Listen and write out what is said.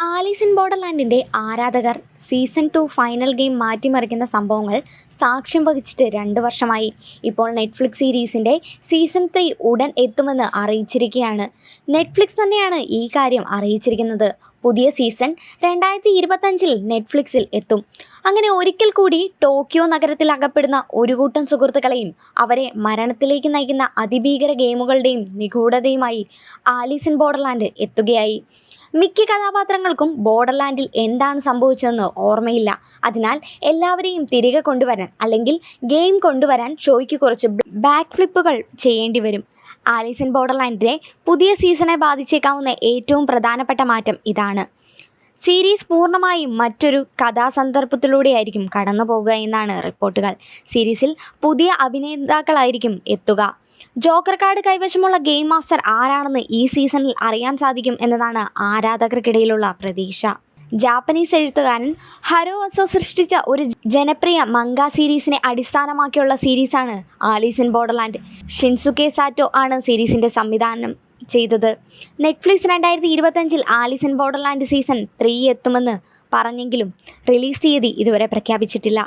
Alice in ബോർഡർലാൻഡിന്റെ ആരാധകർ season two final game മാറ്റിമറിക്കുന്ന സംഭവങ്ങൾ സാക്ഷ്യം വഹിച്ചിട്ട് രണ്ട് വർഷമായി. ഇപ്പോൾ നെറ്റ്ഫ്ലിക്സ് സീരീസിന്റെ സീസൺ ത്രീ ഉടൻ എത്തുമെന്ന് അറിയിച്ചിരിക്കുകയാണ്. നെറ്റ്ഫ്ലിക്സ് തന്നെയാണ് ഈ കാര്യം അറിയിച്ചിരിക്കുന്നത്. പുതിയ സീസൺ രണ്ടായിരത്തി ഇരുപത്തഞ്ചിൽ നെറ്റ്ഫ്ലിക്സിൽ എത്തും. അങ്ങനെ ഒരിക്കൽ കൂടി ടോക്കിയോ നഗരത്തിൽ അകപ്പെടുന്ന ഒരു കൂട്ടം സുഹൃത്തുക്കളെയും അവരെ മരണത്തിലേക്ക് നയിക്കുന്ന അതിഭീകര ഗെയിമുകളുടെയും നിഗൂഢതയുമായി ആലീസ് ഇൻ ബോർഡർലാൻഡ് എത്തുകയായി. മിക്ക കഥാപാത്രങ്ങൾക്കും ബോർഡർലാൻഡിൽ എന്താണ് സംഭവിച്ചതെന്ന് ഓർമ്മയില്ല. അതിനാൽ എല്ലാവരെയും തിരികെ കൊണ്ടുവരാൻ അല്ലെങ്കിൽ ഗെയിം കൊണ്ടുവരാൻ ഷോയ്ക്ക് കുറച്ച് ബാക്ക് ഫ്ലിപ്പുകൾ ചെയ്യേണ്ടി വരും. ആലീസ് ഇൻ ബോർഡർലാൻഡിനെ പുതിയ സീസണെ ബാധിച്ചേക്കാവുന്ന ഏറ്റവും പ്രധാനപ്പെട്ട മാറ്റം ഇതാണ്. സീരീസ് പൂർണമായും മറ്റൊരു കഥാസന്ദർഭത്തിലൂടെയായിരിക്കും കടന്നു പോകുക എന്നാണ് റിപ്പോർട്ടുകൾ. സീരീസിൽ പുതിയ അഭിനേതാക്കളായിരിക്കും എത്തുക. ജോക്കർ കാർഡ് കൈവശമുള്ള ഗെയിം മാസ്റ്റർ ആരാണെന്ന് ഈ സീസണിൽ അറിയാൻ സാധിക്കും എന്നതാണ് ആരാധകർക്കിടയിലുള്ള പ്രതീക്ഷ. ജാപ്പനീസ് എഴുത്തുകാരൻ ഹരോ അസോ സൃഷ്ടിച്ച ഒരു ജനപ്രിയ മങ്ക സീരീസിനെ അടിസ്ഥാനമാക്കിയുള്ള സീരീസാണ് Alice in Borderland Shinsuke Sato ആണ് സീരീസിന്റെ സംവിധാനം ചെയ്തത്. നെറ്റ്ഫ്ലിക്സ് രണ്ടായിരത്തി ഇരുപത്തഞ്ചിൽ Alice in Borderland season three എത്തുമെന്ന് പറഞ്ഞെങ്കിലും റിലീസ് തീയതി ഇതുവരെ പ്രഖ്യാപിച്ചിട്ടില്ല.